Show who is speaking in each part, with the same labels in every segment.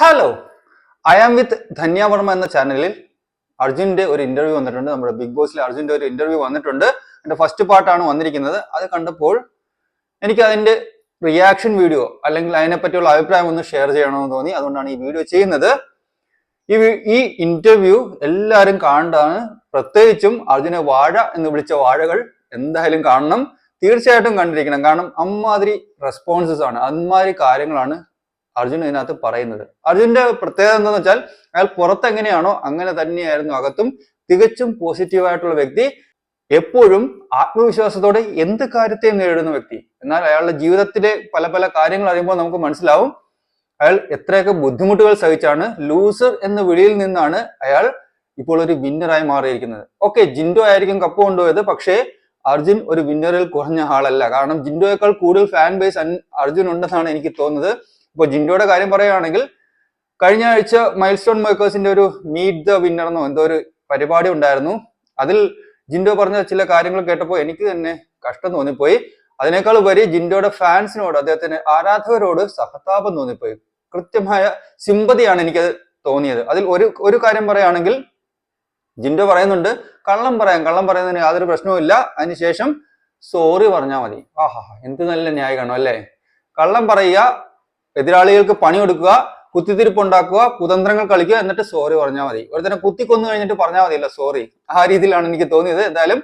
Speaker 1: Hello I am with Dhanya Varma എന്ന ചാനലിൽ അർജുന്റെ ഒരു ഇന്റർവ്യൂ വന്നിട്ടുണ്ട്. നമ്മുടെ ബിഗ് ബോസിൽ അർജുന്റെ ഒരു ഇന്റർവ്യൂ വന്നിട്ടുണ്ട്. എന്റെ ഫസ്റ്റ് പാർട്ടാണ് വന്നിരിക്കുന്നത്. അത് കണ്ടപ്പോൾ എനിക്ക് അതിന്റെ റിയാക്ഷൻ വീഡിയോ അല്ലെങ്കിൽ അതിനെപ്പറ്റിയുള്ള അഭിപ്രായം ഒന്ന് ഷെയർ ചെയ്യണമെന്ന് തോന്നി. അതുകൊണ്ടാണ് ഈ വീഡിയോ ചെയ്യുന്നത്. ഈ ഈ ഇന്റർവ്യൂ എല്ലാവരും കാണേണ്ടതാണ് പ്രത്യേകിച്ചും അർജുനെ വാഴ എന്ന് വിളിച്ച വാഴകൾ എന്തായാലും കാണണം. തീർച്ചയായിട്ടും കണ്ടിരിക്കണം. കാരണം അമ്മാതിരി റെസ്പോൺസസ് ആണ്. അമ്മാതിരി കാര്യങ്ങളാണ് അർജുൻ ഇതിനകത്ത് പറയുന്നത്. അർജുന്റെ പ്രത്യേകത എന്താന്ന് വെച്ചാൽ അയാൾ പുറത്ത് എങ്ങനെയാണോ അങ്ങനെ തന്നെയായിരുന്നു അകത്തും. തികച്ചും പോസിറ്റീവായിട്ടുള്ള വ്യക്തി. എപ്പോഴും ആത്മവിശ്വാസത്തോടെ എന്ത് കാര്യത്തെയും നേരിടുന്ന വ്യക്തി. എന്നാൽ അയാളുടെ ജീവിതത്തിലെ പല പല കാര്യങ്ങൾ അറിയുമ്പോൾ നമുക്ക് മനസ്സിലാവും അയാൾ എത്രയൊക്കെ ബുദ്ധിമുട്ടുകൾ സഹിച്ചാണ് ലൂസർ എന്ന വിളിയിൽ നിന്നാണ് അയാൾ ഇപ്പോൾ ഒരു വിന്നറായി മാറിയിരിക്കുന്നത്. ഓക്കെ ജിൻഡോ ആയിരിക്കും കപ്പ് കൊണ്ടുപോയത്. പക്ഷേ അർജുൻ ഒരു വിന്നറിൽ കുറഞ്ഞ ആളല്ല. കാരണം ജിൻഡോയേക്കാൾ കൂടുതൽ ഫാൻ ബേസ് അർജുൻ ഉണ്ടെന്നാണ് എനിക്ക് തോന്നുന്നത്. ഇപ്പോൾ ജിൻഡോയുടെ കാര്യം പറയുകയാണെങ്കിൽ കഴിഞ്ഞ ആഴ്ച മൈൽ സ്റ്റോൺ മേക്കേഴ്സിന്റെ ഒരു മീറ്റ് ദ വിന്നർ എന്നോ എന്തോ ഒരു പരിപാടി ഉണ്ടായിരുന്നു. അതിൽ ജിൻഡോ പറഞ്ഞ ചില കാര്യങ്ങൾ കേട്ടപ്പോൾ എനിക്ക് തന്നെ കഷ്ടം തോന്നിപ്പോയി. അതിനേക്കാൾ ഉപരി ജിൻഡോയുടെ ഫാൻസിനോട് അദ്ദേഹത്തിന് ആരാധകരോട് സഹതാപം തോന്നിപ്പോയി. കൃത്യമായ സിമ്പതിയാണ് എനിക്കത് തോന്നിയത്. അതിൽ ഒരു ഒരു കാര്യം പറയുകയാണെങ്കിൽ ജിൻഡോ പറയുന്നുണ്ട് കള്ളം പറയാം കള്ളം പറയുന്നതിന് യാതൊരു പ്രശ്നവുമില്ല അതിനുശേഷം സോറി പറഞ്ഞാൽ മതി. ആഹാ എന്ത് നല്ല ന്യായീകരണം അല്ലേ? കള്ളം പറയുക എതിരാളികൾക്ക് പണി കൊടുക്കുക കുത്തിത്തിരിപ്പ് ഉണ്ടാക്കുക കുതന്ത്രങ്ങൾ കളിക്കുക എന്നിട്ട് സോറി പറഞ്ഞാൽ മതി. ഒരു ഒരുത്തനെ കുത്തിക്കൊന്നു കഴിഞ്ഞിട്ട് പറഞ്ഞാൽ മതിയല്ല സോറി ആ രീതിയിലാണ് എനിക്ക് തോന്നിയത്. എന്തായാലും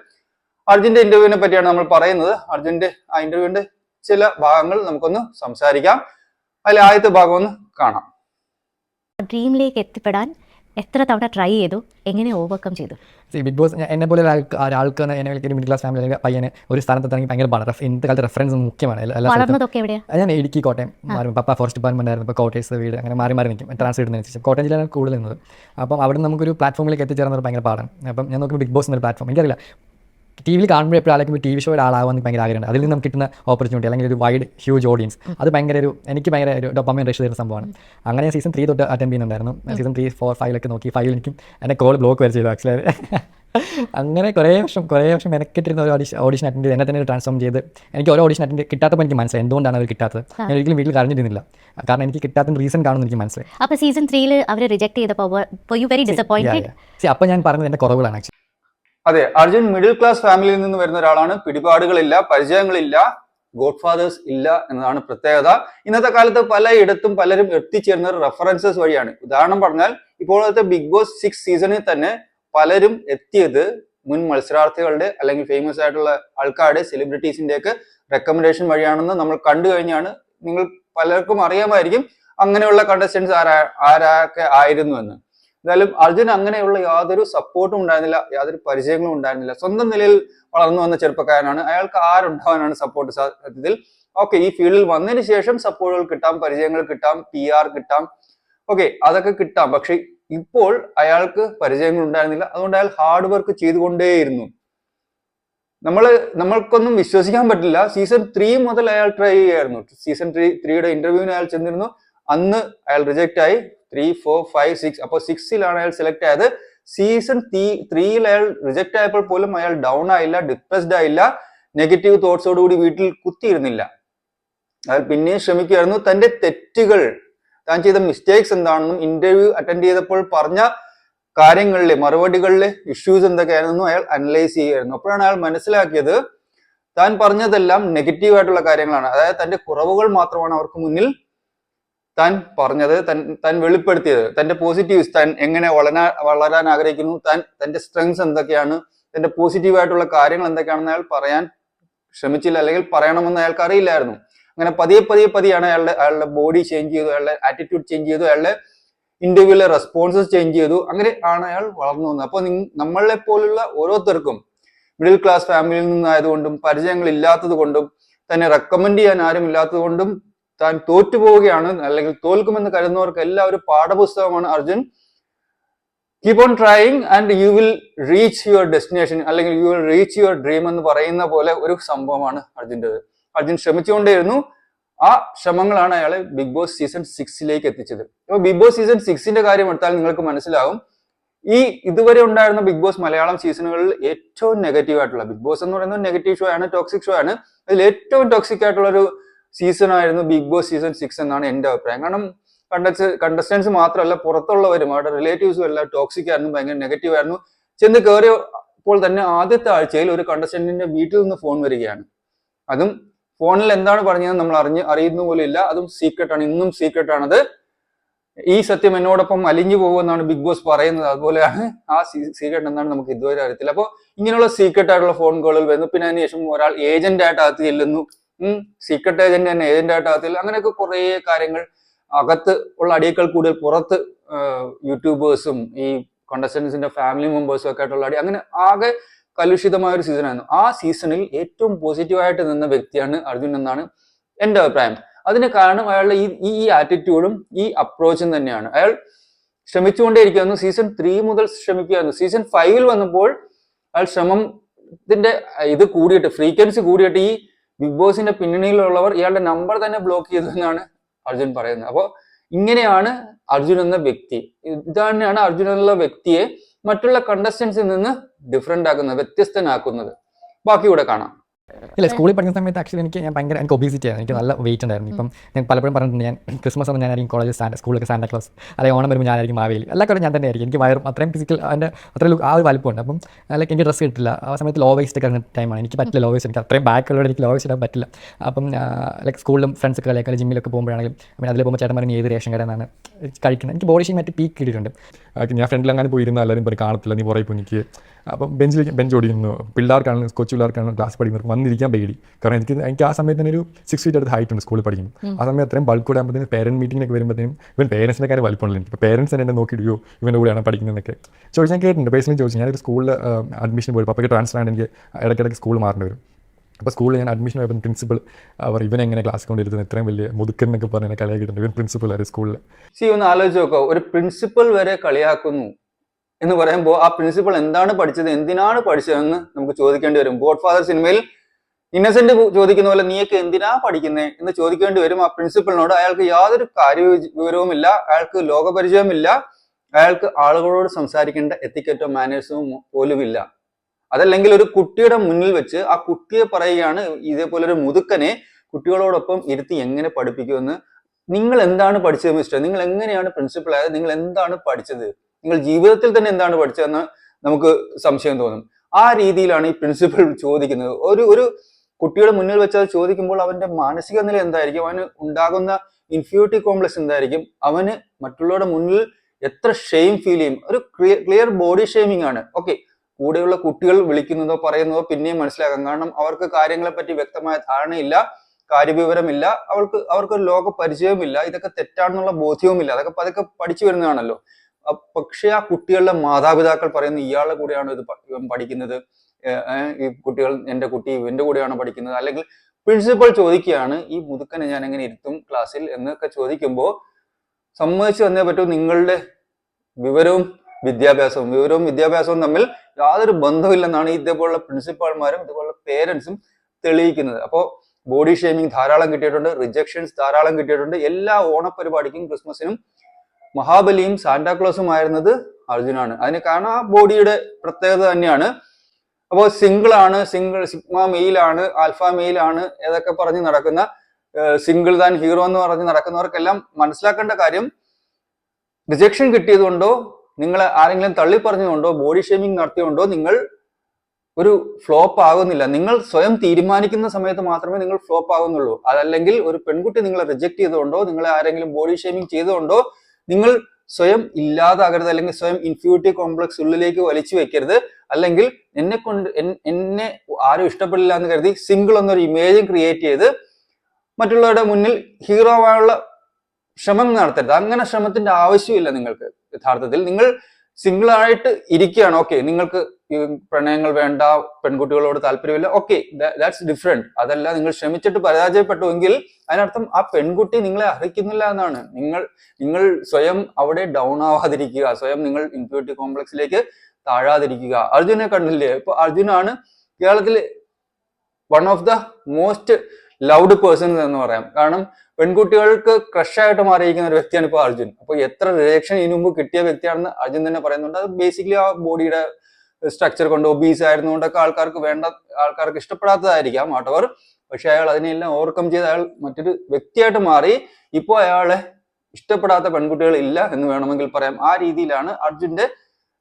Speaker 1: അർജുന്റെ ഇന്റർവ്യൂവിനെ പറ്റിയാണ് നമ്മൾ പറയുന്നത്. അർജുന്റെ ആ ഇന്റർവ്യൂവിന്റെ ചില ഭാഗങ്ങൾ നമുക്കൊന്ന് സംസാരിക്കാം. അതിൽ ആദ്യത്തെ ഭാഗം ഒന്ന് കാണാം.
Speaker 2: ഡ്രീമിലേക്ക് എത്തിപ്പെടാൻ എത്ര തവണ ട്രൈ ചെയ്തു? എങ്ങനെ ഓവർകം ചെയ്തു?
Speaker 3: ബിഗ് ബോസ് എന്നെ പോലെ ഒരാൾക്ക് എന്നെ വിളിക്കുന്ന മിഡിൽ ക്ലാസ് ഫാമിലി അല്ലെങ്കിൽ പയ്യനെ ഒരു സ്ഥാനത്ത് എത്തണമെങ്കിൽ ഭയങ്കര പാടാണ് റഫ് ഇന്നത്തെ കാലത്ത് റെഫറൻസ് മുഖ്യമാണ്. ഞാൻ ഇടുക്കി കോട്ടയം മാറും. പപ്പ ഫോറസ്റ്റ് ഡിപ്പാർട്ട്മെന്റ് ആയിരുന്നു. ഇപ്പോൾ വീട് അങ്ങനെ മാറി മാറി നിൽക്കും. ട്രാൻസ്ഫർ ഇടുന്നതിന് കോട്ടയം ജില്ലയിലാണ് കൂടുതൽ നിന്നത്. അപ്പം അവിടെ നമുക്കൊരു പ്ലാറ്റ്ഫോമിലേക്ക് എത്തിച്ചേർന്നത് ഭയങ്കര പാടാണ്. അപ്പം ഞാൻ നോക്കുമ്പോൾ ബിഗ് ബോസ് എന്നൊരു പ്ലാറ്റ്ഫോം എനിക്കറിയില്ല. ടി വിയിൽ കാണുമ്പോൾ എപ്പോഴും ആലോചിക്കുമ്പോൾ ടി വി ഷോയുടെ ആളാവാൻ ഭയങ്കര ആഗ്രഹമുണ്ട്. അതിൽ നിന്ന് നമുക്ക് കിട്ടുന്ന ഓപ്പർച്യൂണിറ്റി അല്ലെങ്കിൽ ഒരു വൈഡ് ഹ്യൂജ് ഓഡിയൻസ് അത് ഭയങ്കര ഒരു എനിക്ക് ഭയങ്കര ഒരു ഡൊപ്പമൈൻ റഷ് തരുന്ന സംഭവമാണ്. അങ്ങനെ സീസൺ ത്രീ തൊട്ട് അറ്റൻഡ് ചെയ്യുന്നുണ്ടായിരുന്നു. സീസൺ ത്രീ ഫോർ ഫൈവിലൊക്കെ നോക്കി ഫൈവിൽ എനിക്കും എന്റെ കോൾ ബ്ലോക്ക് വരെ ചെയ്തു ആക്ച്വലി അങ്ങനെ കുറേ വർഷം കുറേ വർഷം മെനക്കെട്ടിരുന്ന ഒരു ഓഡിഷൻ ഓഡിഷൻ അറ്റൻഡ് ചെയ്ത് എന്നെ തന്നെ ട്രാൻസ്ഫോം ചെയ്ത് എനിക്ക് ഓരോ ഓഡിഷൻ അറ്റൻഡ് കിട്ടാത്തപ്പോൾ എനിക്ക് മനസ്സിലായി. എന്തുകൊണ്ടാണ് അവർ കിട്ടാത്തത്? ഞാൻ ഒരിക്കലും വീട്ടിൽ കറിഞ്ഞിരുന്നില്ല കാരണം എനിക്ക് കിട്ടാത്ത റീസൺ കാണുമെന്ന് എനിക്ക് മനസ്സിലായി.
Speaker 2: അപ്പോൾ സീസൺ ത്രീയിൽ അവർ റിജക്ട് ചെയ്തപ്പോൾ യു വെരി ഡിസപ്പോയിന്റഡ്
Speaker 3: സി അപ്പോൾ ഞാൻ പറഞ്ഞത് എന്റെ കുറവുകളാണ് ആക്ച്വലി
Speaker 1: അതെ അർജുൻ മിഡിൽ ക്ലാസ് ഫാമിലിയിൽ നിന്ന് വരുന്ന ഒരാളാണ്. പിടിപാടുകളില്ല പരിചയങ്ങളില്ല ഗോഡ് ഫാദേഴ്സ് ഇല്ല എന്നതാണ് പ്രത്യേകത. ഇന്നത്തെ കാലത്ത് പലയിടത്തും പലരും എത്തിച്ചേരുന്നത് റെഫറൻസസ് വഴിയാണ്. ഉദാഹരണം പറഞ്ഞാൽ ഇപ്പോഴത്തെ ബിഗ് ബോസ് സിക്സ് സീസണിൽ തന്നെ പലരും എത്തിയത് മുൻ മത്സരാർത്ഥികളുടെ അല്ലെങ്കിൽ ഫേമസ് ആയിട്ടുള്ള ആൾക്കാരുടെ സെലിബ്രിറ്റീസിന്റെ ഒക്കെ റെക്കമെൻഡേഷൻ വഴിയാണെന്ന് നമ്മൾ കണ്ടു കഴിഞ്ഞാണ്. നിങ്ങൾ പലർക്കും അറിയാമായിരിക്കും അങ്ങനെയുള്ള കണ്ടസ്റ്റൻസ് ആരാ ആരൊക്കെ ആയിരുന്നു എന്ന്. എന്തായാലും അർജുൻ അങ്ങനെയുള്ള യാതൊരു സപ്പോർട്ടും ഉണ്ടായിരുന്നില്ല യാതൊരു പരിചയങ്ങളും ഉണ്ടായിരുന്നില്ല. സ്വന്തം നിലയിൽ വളർന്നു വന്ന ചെറുപ്പക്കാരനാണ്. അയാൾക്ക് ആരുണ്ടാവാനാണ് സപ്പോർട്ട് സത്യത്തിൽ. ഓക്കെ ഈ ഫീൽഡിൽ വന്നതിന് ശേഷം സപ്പോർട്ടുകൾ കിട്ടാം പരിചയങ്ങൾ കിട്ടാം പി ആർ കിട്ടാം. ഓക്കെ അതൊക്കെ കിട്ടാം. പക്ഷെ ഇപ്പോൾ അയാൾക്ക് പരിചയങ്ങൾ ഉണ്ടായിരുന്നില്ല. അതുകൊണ്ട് അയാൾ ഹാർഡ് വർക്ക് ചെയ്തുകൊണ്ടേയിരുന്നു. നമ്മൾ നമ്മൾക്കൊന്നും വിശ്വസിക്കാൻ പറ്റില്ല. സീസൺ ത്രീ മുതൽ അയാൾ ട്രൈ ചെയ്യായിരുന്നു സീസൺ ത്രീ ത്രീയുടെ ഇന്റർവ്യൂവിന് അയാൾ ചെന്നിരുന്നു. അന്ന് അയാൾ റിജക്റ്റ് ആയി. ത്രീ ഫോർ ഫൈവ് സിക്സ് അപ്പോൾ സിക്സിലാണ് അയാൾ സെലക്ട് ആയത്. സീസൺ ത്രീ ത്രീയിൽ അയാൾ റിജക്ട് ആയപ്പോൾ പോലും അയാൾ ഡൗൺ ആയില്ല ഡിപ്രസ്ഡ് ആയില്ല നെഗറ്റീവ് തോട്ട്സോടുകൂടി വീട്ടിൽ കുത്തിയിരുന്നില്ല. അയാൾ പിന്നെയും ശ്രമിക്കുകയായിരുന്നു തന്റെ തെറ്റുകൾ താൻ ചെയ്ത മിസ്റ്റേക്സ് എന്താണെന്നും ഇന്റർവ്യൂ അറ്റൻഡ് ചെയ്തപ്പോൾ പറഞ്ഞ കാര്യങ്ങളിലെ മറുപടികളിലെ ഇഷ്യൂസ് എന്തൊക്കെയായിരുന്നു അയാൾ അനലൈസ് ചെയ്യുമായിരുന്നു അപ്പോഴാണ് അയാൾ മനസ്സിലാക്കിയത് താൻ പറഞ്ഞതെല്ലാം നെഗറ്റീവ് ആയിട്ടുള്ള കാര്യങ്ങളാണ്. അതായത് തന്റെ കുറവുകൾ മാത്രമാണ് അവർക്ക് മുന്നിൽ താൻ പറഞ്ഞത് തൻ താൻ വെളിപ്പെടുത്തിയത്. തന്റെ പോസിറ്റീവ്സ് താൻ എങ്ങനെ വളരാ വളരാൻ ആഗ്രഹിക്കുന്നു താൻ തന്റെ സ്ട്രെങ്സ് എന്തൊക്കെയാണ് തന്റെ പോസിറ്റീവ് ആയിട്ടുള്ള കാര്യങ്ങൾ എന്തൊക്കെയാണെന്ന് അയാൾ പറയാൻ ശ്രമിച്ചില്ല അല്ലെങ്കിൽ പറയണമെന്ന് അയാൾക്ക് അറിയില്ലായിരുന്നു. അങ്ങനെ പതിയെ പതിയെ പതിയാണ് അയാളുടെ അയാളുടെ ബോഡി ചേഞ്ച് ചെയ്തു അയാളുടെ ആറ്റിറ്റ്യൂഡ് ചേഞ്ച് ചെയ്തു അയാളുടെ ഇന്റർവ്യൂവിലെ റെസ്പോൺസസ് ചേഞ്ച് ചെയ്തു. അങ്ങനെ ആണ് അയാൾ വളർന്നു വന്നത്. അപ്പോൾ നമ്മളെ പോലുള്ള ഓരോരുത്തർക്കും മിഡിൽ ക്ലാസ് ഫാമിലിയിൽ നിന്നായതുകൊണ്ടും പരിചയങ്ങൾ ഇല്ലാത്തത് കൊണ്ടും തന്നെ റെക്കമെൻഡ് ചെയ്യാൻ ആരും ഇല്ലാത്തത് കൊണ്ടും താൻ തോറ്റുപോവുകയാണ് അല്ലെങ്കിൽ തോൽക്കുമെന്ന് കരുതുന്നവർക്ക് എല്ലാവരും പാഠപുസ്തകമാണ് Arjun. Keep on trying and you will reach your destination അല്ലെങ്കിൽ you will reach your dream എന്ന് പറയുന്ന പോലെ ഒരു സംഭവമാണ് അർജുന്റെത്. അർജുൻ ശ്രമിച്ചുകൊണ്ടേയിരുന്നു. ആ ശ്രമങ്ങളാണ് അയാളെ ബിഗ് ബോസ് സീസൺ സിക്സിലേക്ക് എത്തിച്ചത്. അപ്പോൾ ബിഗ് ബോസ് സീസൺ സിക്സിന്റെ കാര്യം എടുത്താൽ നിങ്ങൾക്ക് മനസ്സിലാവും. ഈ ഇതുവരെ ഉണ്ടായിരുന്ന ബിഗ് ബോസ് മലയാളം സീസണുകളിൽ ഏറ്റവും നെഗറ്റീവ് ആയിട്ടുള്ള ബിഗ് ബോസ് എന്ന് പറയുന്നത് നെഗറ്റീവ് ഷോ ആണ് ടോക്സിക് ഷോ ആണ്. അതിൽ ഏറ്റവും ടോക്സിക് ആയിട്ടുള്ള ഒരു സീസൺ ആയിരുന്നു ബിഗ് ബോസ് സീസൺ സിക്സ് എന്നാണ് എന്റെ അഭിപ്രായം. കാരണം കണ്ടസ് കണ്ടസ്റ്റൻസ് മാത്രമല്ല പുറത്തുള്ളവരും അവരുടെ റിലേറ്റീവ്സും എല്ലാം ടോക്സിക് ആയിരുന്നു ഭയങ്കര നെഗറ്റീവ് ആയിരുന്നു. ചെന്ന് കയറിയപ്പോൾ തന്നെ ആദ്യത്തെ ആഴ്ചയിൽ ഒരു കണ്ടസ്റ്റന്റിന്റെ വീട്ടിൽ നിന്ന് ഫോൺ വരികയാണ്. അതും ഫോണിൽ എന്താണ് പറഞ്ഞത് നമ്മൾ അറിഞ്ഞ് അറിയുന്ന പോലും ഇല്ല. അതും സീക്രട്ട് ആണ് ഇന്നും സീക്രട്ട് ആണത് ഈ സത്യം എന്നോടൊപ്പം അലിഞ്ഞു പോകുമെന്നാണ് ബിഗ് ബോസ് പറയുന്നത്. അതുപോലെയാണ് ആ സീക്രട്ട് എന്താണ് നമുക്ക് ഇതുവരെ അറിയത്തില്ല. അപ്പോൾ ഇങ്ങനെയുള്ള സീക്രട്ട് ആയിട്ടുള്ള ഫോൺ കോളുകൾ വരുന്നു പിന്നെ അതിനുശേഷം ഒരാൾ ഏജന്റ് ആയിട്ട് അകത്ത് ചെല്ലുന്നു. സീക്രട്ട് ഏജന്റ് തന്നെ ഏജന്റ് ആയിട്ട് അകത്ത് ചെല്ലുന്നു അങ്ങനെയൊക്കെ കുറേ കാര്യങ്ങൾ അകത്ത് ഉള്ള അടിയേക്കാൾ കൂടുതൽ പുറത്ത് യൂട്യൂബേഴ്സും ഈ കണ്ടസ്റ്റൻസിന്റെ ഫാമിലി മെമ്പേഴ്സും ഒക്കെ ആയിട്ടുള്ള അടി അങ്ങനെ ആകെ കലുഷിതമായ ഒരു സീസണായിരുന്നു ആ സീസണിൽ ഏറ്റവും പോസിറ്റീവായിട്ട് നിന്ന വ്യക്തിയാണ് അർജുൻ എന്നാണ് എന്റെ അഭിപ്രായം. അതിന് കാരണം അയാളുടെ ഈ ഈ ആറ്റിറ്റ്യൂഡും ഈ അപ്രോച്ചും തന്നെയാണ്. അയാൾ ശ്രമിച്ചുകൊണ്ടേയിരിക്കുന്നു. സീസൺ ത്രീ മുതൽ ശ്രമിക്കുകയായിരുന്നു. സീസൺ ഫൈവിൽ വന്നപ്പോൾ അയാൾ ശ്രമത്തിന്റെ ഇത് കൂടിയിട്ട് ഫ്രീക്വൻസി കൂടിയിട്ട് ഈ ബിഗ് ബോസിന്റെ പിന്നണിയിലുള്ളവർ ഇയാളുടെ നമ്പർ തന്നെ ബ്ലോക്ക് ചെയ്തു എന്നാണ് അർജുൻ പറയുന്നത്. അപ്പോൾ ഇങ്ങനെയാണ് അർജുൻ എന്ന വ്യക്തി. ഇത് തന്നെയാണ് അർജുൻ എന്നുള്ള വ്യക്തിയെ മറ്റുള്ള കണ്ടസ്റ്റൻസിൽ നിന്ന് ഡിഫറെന്റ് ആക്കുന്നത് വ്യത്യസ്തനാക്കുന്നത്. ബാക്കി കൂടെ കാണാം.
Speaker 3: ഇല്ല സ്കൂളിൽ പഠിക്കുന്ന സമയത്ത് ആക്ച്വലി എനിക്ക് ഞാൻ ഭയങ്കര എനിക്ക് ഒബീസിറ്റി ആയിരുന്നു. എനിക്ക് നല്ല വെയിറ്റ് ഉണ്ടായിരുന്നു. ഇപ്പം ഞാൻ പലപ്പോഴും പറഞ്ഞിട്ടുണ്ട് ഞാൻ ക്രിസ്മസ് ആകുമ്പോൾ ഞാനായിരിക്കും കോളേജ് സാൻഡ് സ്കൂളിലൊക്കെ സാന്റാ ക്ലോസ് അല്ലെങ്കിൽ ഓണം വരുമ്പോൾ ഞാനായിരിക്കും മാവേലി. എല്ലാ കാര്യം ഞാൻ തന്നെ ആയിരിക്കും എനിക്ക് വയറും അത്രയും ഫിസിക്കൽ അതിന്റെ അത്രയും ലുക്ക് ആ ഒരു വലുപ്പമുണ്ട് അപ്പം ലൈക്ക് എനിക്ക് ഡ്രസ്സ് കിട്ടില്ല. ആ സമയത്ത് ലോ വേസ്റ്റ് ഒക്കെ ടൈമാണ് എനിക്ക് പറ്റില്ല ലോ വേസ്റ്റ് എനിക്ക് അത്രയും ബാക്കുള്ളതുകൊണ്ട് എനിക്ക് ലോ വേസ്റ്റ് ഇടാൻ പറ്റില്ല. അപ്പം ലൈക്ക് സ്കൂളിലും ഫ്രണ്ട്സ് ഒക്കെ അല്ലെങ്കിൽ ജിമ്മിലൊക്കെ പോകുമ്പോഴാണെങ്കിലും പിന്നെ അതിൽ പോകുമ്പോൾ ചേട്ടൻ പറഞ്ഞ് ഏത് റേഷൻ നിന്നാണ് കഴിക്കുന്നത്. എനിക്ക് ബോഡി ഷെയിം മറ്റേ പീക്ക് കിട്ടിയിട്ടുണ്ട്
Speaker 4: ഞാൻ ഫ്രണ്ടിൽ അങ്ങനെ പോയിരുന്ന എല്ലാവരും പറയും കാണത്തില്ല നീ പുറകെ പൊന്നിക്ക് അപ്പം ബെഞ്ചിൽ ബെഞ്ച് ഓടിക്കുന്നു പിള്ളേർക്കാണ് കൊച്ചു പിള്ളേർക്കാണ് ക്ലാസ് പഠിക്കുന്നവർക്ക് വന്നിരിക്കാൻ പേടി. കാരണം എനിക്ക് എനിക്ക് ആ സമയത്ത് തന്നെ ഒരു സിക്സ് ഫീറ്റ് അടുത്ത് ഹൈറ്റ് ഉണ്ട് സ്കൂളിൽ പഠിക്കുന്നു ആ സമയത്ത് അത്രയും ബൾക്ക് കൂടെ ആകുമ്പോഴത്തേനും പേരന്റ് മീറ്റിങ്ങിനൊക്കെ വരുമ്പോഴത്തേനും ഇവൻ പേരൻസിന്റെ കാര്യം വലിപ്പമുള്ളൂ എനിക്ക് ഇപ്പോൾ പേരൻസ് തന്നെ എന്നെ നോക്കിയിടുകയോ ഇവന്റെ കൂടെയാണ് പഠിക്കുന്നതെന്നൊക്കെ. ചോദിച്ചാൽ കേട്ടിട്ടുണ്ട് പേഴ്സണലി ചോദിച്ചു. ഞാനൊരു സ്കൂളിൽ അഡ്മിഷൻ പോയി. പപ്പയ്ക്ക് ട്രാൻസ്ഫർ ആണ് എനിക്ക് ഇടയ്ക്കിടയ്ക്ക് സ്കൂൾ മാറേണ്ടി വരും. അപ്പോൾ സ്കൂളിൽ ഞാൻ അഡ്മിഷൻ ആയപ്പോൾ പ്രിൻസിപ്പൾ അവർ ഇവൻ എങ്ങനെ ക്ലാസ് കൊണ്ടിരുന്നത് ഇത്രയും വലിയ മുതുക്കൻ എന്നൊക്കെ പറഞ്ഞ കളിയാക്കിയിട്ടുണ്ട് ഇവൻ പ്രിൻസിപ്പൾ ആയിരുന്നു സ്കൂളിൽ
Speaker 1: സി ഒന്ന് ആലോചിച്ച് നോക്കോ ഒരു പ്രിൻസിപ്പൽ വരെ കളിയാക്കുന്നു എന്ന് പറയുമ്പോൾ ആ പ്രിൻസിപ്പൾ എന്താണ് പഠിച്ചത് എന്തിനാണ് പഠിച്ചതെന്ന് നമുക്ക് ചോദിക്കേണ്ടി വരും. ഗോഡ് ഫാദർ സിനിമയിൽ ഇന്നസെന്റ് ചോദിക്കുന്ന പോലെ നീയൊക്കെ എന്തിനാ പഠിക്കുന്നത് എന്ന് ചോദിക്കേണ്ടി വരും. ആ പ്രിൻസിപ്പളിനോട് അയാൾക്ക് യാതൊരു കാര്യ വിവരവുമില്ല അയാൾക്ക് ലോകപരിചയമില്ല അയാൾക്ക് ആളുകളോട് സംസാരിക്കേണ്ട എത്തിക്കറ്റോ മാനേഴ്സും പോലുമില്ല. അതല്ലെങ്കിൽ ഒരു കുട്ടിയുടെ മുന്നിൽ വെച്ച് ആ കുട്ടിയെ പറയുകയാണ് ഇതേപോലെ ഒരു മുതുക്കനെ കുട്ടികളോടൊപ്പം ഇരുത്തി എങ്ങനെ പഠിപ്പിക്കുമെന്ന്. നിങ്ങൾ എന്താണ് പഠിച്ചത് മിസ്റ്റർ നിങ്ങൾ എങ്ങനെയാണ് പ്രിൻസിപ്പൾ ആയത്? നിങ്ങൾ എന്താണ് പഠിച്ചത്? നിങ്ങൾ ജീവിതത്തിൽ തന്നെ എന്താണ് പഠിച്ചതെന്ന് നമുക്ക് സംശയം തോന്നും. ആ രീതിയിലാണ് ഈ പ്രിൻസിപ്പൾ ചോദിക്കുന്നത്. ഒരു ഒരു കുട്ടിയുടെ മുന്നിൽ വെച്ച് അത് ചോദിക്കുമ്പോൾ അവന്റെ മാനസിക നില എന്തായിരിക്കും? അവന് ഉണ്ടാകുന്ന ഇൻഫ്യൂരിറ്റി കോംപ്ലക്സ് എന്തായിരിക്കും? അവന് മറ്റുള്ളവരുടെ മുന്നിൽ എത്ര ഷെയിം ഫീൽ ചെയ്യും? ഒരു ക്ലിയർ ബോഡി ഷെയിമിംഗ് ആണ്. ഓക്കെ കൂടെയുള്ള കുട്ടികൾ വിളിക്കുന്നതോ പറയുന്നതോ പിന്നെയും മനസ്സിലാക്കാം. കാരണം അവർക്ക് കാര്യങ്ങളെ പറ്റി വ്യക്തമായ ധാരണയില്ല കാര്യവിവരമില്ല അവർക്ക് അവർക്ക് ലോക പരിചയവുമില്ല. ഇതൊക്കെ തെറ്റാണെന്നുള്ള ബോധ്യവുമില്ല. അതൊക്കെ പതുക്കെ പഠിച്ചു വരുന്നതാണല്ലോ. പക്ഷെ ആ കുട്ടികളുടെ മാതാപിതാക്കൾ പറയുന്ന ഇയാളുടെ കൂടെയാണ് ഇത് പഠിക്കുന്നത്? ഈ കുട്ടികൾ എന്റെ കുട്ടി ഇവന്റെ കൂടെയാണ് പഠിക്കുന്നത്? അല്ലെങ്കിൽ പ്രിൻസിപ്പൾ ചോദിക്കുകയാണ് ഈ മുതുക്കനെ ഞാൻ എങ്ങനെ ഇരുത്തും ക്ലാസ്സിൽ? എന്നൊക്കെ ചോദിക്കുമ്പോൾ സമ്മതിച്ചു തന്നേ പറ്റൂ. നിങ്ങളുടെ വിവരവും വിദ്യാഭ്യാസവും വിവരവും വിദ്യാഭ്യാസവും തമ്മിൽ യാതൊരു ബന്ധമില്ലെന്നാണ് ഇതേപോലുള്ള പ്രിൻസിപ്പാൾമാരും ഇതേപോലുള്ള പേരൻസും തെളിയിക്കുന്നത്. അപ്പോൾ ബോഡി ഷേമിംഗ് ധാരാളം കിട്ടിയിട്ടുണ്ട് റിജക്ഷൻസ് ധാരാളം കിട്ടിയിട്ടുണ്ട്. എല്ലാ ഓണപരിപാടിക്കും ക്രിസ്മസിനും മഹാബലിയും സാന്റാക്ലോസും ആയിരുന്നത് അർജുനാണ്. അതിന് കാരണം ആ ബോഡിയുടെ പ്രത്യേകത തന്നെയാണ്. അപ്പോൾ സിംഗിൾ ആണ് സിംഗിൾ സിഗ്മ മെയിൽ ആണ് ആൽഫ മെയിൽ ആണ് ഏതൊക്കെ പറഞ്ഞ് നടക്കുന്ന സിംഗിൾ താൻ ഹീറോ എന്ന് പറഞ്ഞ് നടക്കുന്നവർക്കെല്ലാം മനസ്സിലാക്കേണ്ട കാര്യം റിജക്ഷൻ കിട്ടിയതുകൊണ്ടോ നിങ്ങൾ ആരെങ്കിലും തള്ളി പറഞ്ഞുകൊണ്ടോ ബോഡി ഷേമിംഗ് നടത്തിയുകൊണ്ടോ നിങ്ങൾ ഒരു ഫ്ലോപ്പ് ആകുന്നില്ല. നിങ്ങൾ സ്വയം തീരുമാനിക്കുന്ന സമയത്ത് മാത്രമേ നിങ്ങൾ ഫ്ലോപ്പ് ആകുന്നുള്ളൂ. അതല്ലെങ്കിൽ ഒരു പെൺകുട്ടി നിങ്ങളെ റിജക്ട് ചെയ്തുകൊണ്ടോ നിങ്ങളെ ആരെങ്കിലും ബോഡി ഷേമിംഗ് ചെയ്തുകൊണ്ടോ നിങ്ങൾ സ്വയം ഇല്ലാതാകരുത് അല്ലെങ്കിൽ സ്വയം ഇൻഫ്യൂരിറ്റി കോംപ്ലക്സ് ഉള്ളിലേക്ക് വലിച്ചു വെക്കരുത്. അല്ലെങ്കിൽ എന്നെ കൊണ്ട് എന്നെ ആരും ഇഷ്ടപ്പെടില്ല എന്ന് കരുതി സിംഗിൾ എന്നൊരു ഇമേജ് ക്രിയേറ്റ് ചെയ്ത് മറ്റുള്ളവരുടെ മുന്നിൽ ഹീറോ ആവാനുള്ള ശ്രമം നടത്തരുത്. അങ്ങനെ ശ്രമത്തിന്റെ ആവശ്യമില്ല നിങ്ങൾക്ക് യഥാർത്ഥത്തിൽ. നിങ്ങൾ സിംഗിൾ ആയിട്ട് ഇരിക്കുകയാണ്. ഓക്കെ നിങ്ങൾക്ക് പ്രണയങ്ങൾ വേണ്ട പെൺകുട്ടികളോട് താല്പര്യമില്ല. ഓക്കെ ദാറ്റ്സ് ഡിഫറെന്റ് അതല്ല നിങ്ങൾ ശ്രമിച്ചിട്ട് പരാജയപ്പെട്ടുവെങ്കിൽ അതിനർത്ഥം ആ പെൺകുട്ടി നിങ്ങളെ അർഹിക്കുന്നില്ല എന്നാണ്. നിങ്ങൾ നിങ്ങൾ സ്വയം അവിടെ ഡൗൺ ആവാതിരിക്കുക. സ്വയം നിങ്ങൾ ഇൻഫ്യൂരിറ്റി കോംപ്ലക്സിലേക്ക് താഴാതിരിക്കുക. അർജുനെ കണ്ടില്ലേ? ഇപ്പൊ അർജുനാണ് കേരളത്തിലെ one of the most loud person എന്ന് പറയാം. കാരണം പെൺകുട്ടികൾക്ക് ക്രഷായിട്ട് മാറിയിരിക്കുന്ന ഒരു വ്യക്തിയാണ് ഇപ്പോൾ അർജുൻ. അപ്പൊ എത്ര റിലേഷൻ ഇതിനു മുമ്പ് കിട്ടിയ വ്യക്തിയാണെന്ന് അർജുൻ തന്നെ പറയുന്നുണ്ട്. അത് ബേസിക്കലി ആ ബോഡിയുടെ സ്ട്രക്ചർ കൊണ്ട് ഒബീസ് ആയിരുന്നുകൊണ്ടൊക്കെ ആൾക്കാർക്ക് വേണ്ട ആൾക്കാർക്ക് ഇഷ്ടപ്പെടാത്തതായിരിക്കാം വാട്ടവർ പക്ഷെ അയാൾ അതിനെല്ലാം ഓവർകം ചെയ്ത് അയാൾ മറ്റൊരു വ്യക്തിയായിട്ട് മാറി. ഇപ്പോൾ അയാളെ ഇഷ്ടപ്പെടാത്ത പെൺകുട്ടികൾ ഇല്ല എന്ന് വേണമെങ്കിൽ പറയാം. ആ രീതിയിലാണ് അർജുന്റെ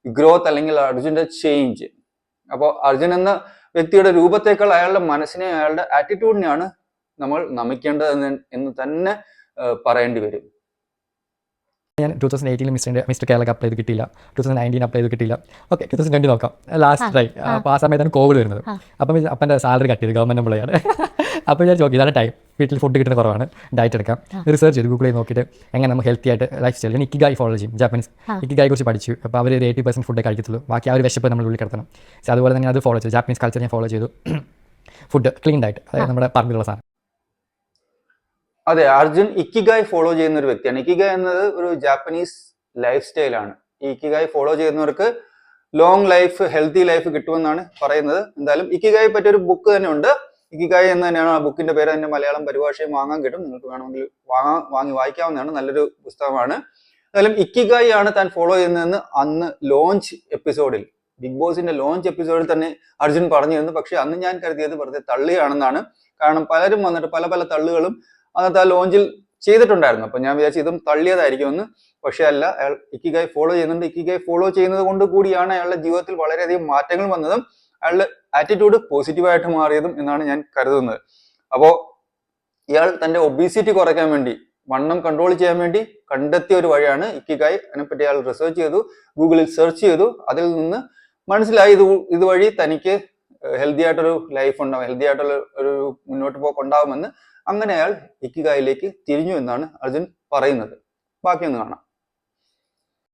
Speaker 1: ഗ്രോത്ത് അല്ലെങ്കിൽ അർജുന്റെ ചേഞ്ച് അപ്പോൾ അർജുൻ എന്ന വ്യക്തിയുടെ രൂപത്തേക്കാൾ അയാളുടെ മനസ്സിനെ അയാളുടെ ആറ്റിറ്റ്യൂഡിനെയാണ് നമ്മൾ നമിക്കേണ്ടത് എന്ന് തന്നെ പറയേണ്ടി വരും.
Speaker 3: ഞാൻ ടൂ തൗസൻഡ് എയ്റ്റീനിൽ മിസ്റ്റർ മിസ്റ്റർ കേരളക്ക് അപ്ലൈ ചെയ്ത് കിട്ടിയില്ല. ടൂ തൗസൻഡ് നയന്റീൻ അപ്ലൈ ചെയ്ത് കിട്ടിയില്ല. ഓക്കെ ടൂ തൗസൻഡ് ട്വന്റി നോക്കാം. ലാസ്റ്റ് ട്രൈ അപ്പോൾ ആ സമയത്താണ് കോവിഡ് വരുന്നത്. അപ്പം അപ്പന്റെ സാലറി കട്ട് ചെയ്ത് ഗവൺമെന്റ് എംപ്ലോയാണ് അപ്പോൾ ഞാൻ ചോദിക്കും ഇതാണ് ടൈം വീട്ടിൽ ഫുഡ് കിട്ടുന്ന കുറവാണ്. ഡയറ്റ് എടുക്കാം. റിസർച്ച് ചെയ്ത് ഗൂഗിളിൽ നോക്കിയിട്ട് എങ്ങനെ നമ്മൾ ഹെൽത്തി ആയിട്ട് ലൈഫ് സ്റ്റൈൽ ഞാൻ ഇക്കിഗായി ഫോളോ ചെയ്യും ജാപ്പനീസ്
Speaker 2: ആ.
Speaker 3: ഇക്കിഗായി കുറിച്ച് പഠിച്ചു. അപ്പോൾ അവർ ഒരു എയ്റ്റി പെർസെന്റ് ഫുഡേ കഴിക്കത്തുള്ളൂ. ബാക്കി ആ ഒരു വിശപ്പ് നമ്മൾ ഉള്ളിൽ കിടത്തണം. പക്ഷേ അതുപോലെ തന്നെ അത് ഫോളോ ചെയ്തു. ജാപ്പനീസ് കൾച്ചർ ഞാൻ ഫോളോ ചെയ്തു. ഫുഡ് ക്ലീൻ ഡയറ്റ് അതായത് നമ്മുടെ പറമ്പിലുള്ള സാധനം.
Speaker 1: അതെ അർജുൻ ഇക്കിഗായ് ഫോളോ ചെയ്യുന്ന ഒരു വ്യക്തിയാണ്. ഇക്കിഗായ് എന്നത് ഒരു ജാപ്പനീസ് ലൈഫ് സ്റ്റൈലാണ് ഈ ഇക്കിഗായ് ഫോളോ ചെയ്യുന്നവർക്ക് ലോങ് ലൈഫ് ഹെൽത്തി ലൈഫ് കിട്ടുമെന്നാണ് പറയുന്നത്. എന്തായാലും ഇക്കിഗായെ പറ്റിയ ഒരു ബുക്ക് തന്നെ ഉണ്ട്. ഇക്കിഗായ് എന്ന് തന്നെയാണ് ആ ബുക്കിന്റെ പേര്. തന്നെ മലയാളം പരിഭാഷയും വാങ്ങാൻ കിട്ടും. നിങ്ങൾക്ക് വേണമെങ്കിൽ വാങ്ങാൻ വാങ്ങി വായിക്കാവുന്നതാണ്. നല്ലൊരു പുസ്തകമാണ്. എന്തായാലും ഇക്കിഗായി ആണ് താൻ ഫോളോ ചെയ്യുന്നതെന്ന് അന്ന് ലോഞ്ച് എപ്പിസോഡിൽ ബിഗ് ബോസിന്റെ ലോഞ്ച് എപ്പിസോഡിൽ തന്നെ അർജുൻ പറഞ്ഞിരുന്നു പക്ഷെ അന്ന് ഞാൻ കരുതിയത് വെറുതെ തള്ളിയാണെന്നാണ് കാരണം പലരും വന്നിട്ട് പല പല തള്ളുകളും അന്നത്തെ ആ ലോഞ്ചിൽ ചെയ്തിട്ടുണ്ടായിരുന്നു. അപ്പൊ ഞാൻ വിചാരിച്ചു ഇതും തള്ളിയതായിരിക്കും എന്ന്. പക്ഷെ അല്ല അയാൾ ഇക്കിഗായി ഫോളോ ചെയ്യുന്നുണ്ട്. ഇക്കിഗായി ഫോളോ ചെയ്യുന്നത് കൊണ്ട് കൂടിയാണ് അയാളുടെ ജീവിതത്തിൽ വളരെയധികം മാറ്റങ്ങൾ വന്നതും അയാളുടെ ആറ്റിറ്റ്യൂഡ് പോസിറ്റീവായിട്ട് മാറിയതും എന്നാണ് ഞാൻ കരുതുന്നത്. അപ്പോ ഇയാൾ തന്റെ ഒബീസിറ്റി കുറയ്ക്കാൻ വേണ്ടി വണ്ണം കൺട്രോൾ ചെയ്യാൻ വേണ്ടി കണ്ടെത്തിയ ഒരു വഴിയാണ് ഇക്കിഗായി. അതിനെപ്പറ്റി അയാൾ റിസർച്ച് ചെയ്തു ഗൂഗിളിൽ സെർച്ച് ചെയ്തു. അതിൽ നിന്ന് മനസ്സിലായി ഇത് ഇതുവഴി തനിക്ക് ഹെൽത്തി ആയിട്ടൊരു ലൈഫ് ഉണ്ടാവും ഹെൽത്തി ആയിട്ടുള്ള ഒരു മുന്നോട്ട് പോക്ക് ഉണ്ടാവുമെന്ന് അങ്ങനെ അയാൾ ഇക്കിഗായിലേക്ക് തിരിഞ്ഞു എന്നാണ് അർജുൻ പറയുന്നത്. ബാക്കിയൊന്ന് കാണാം.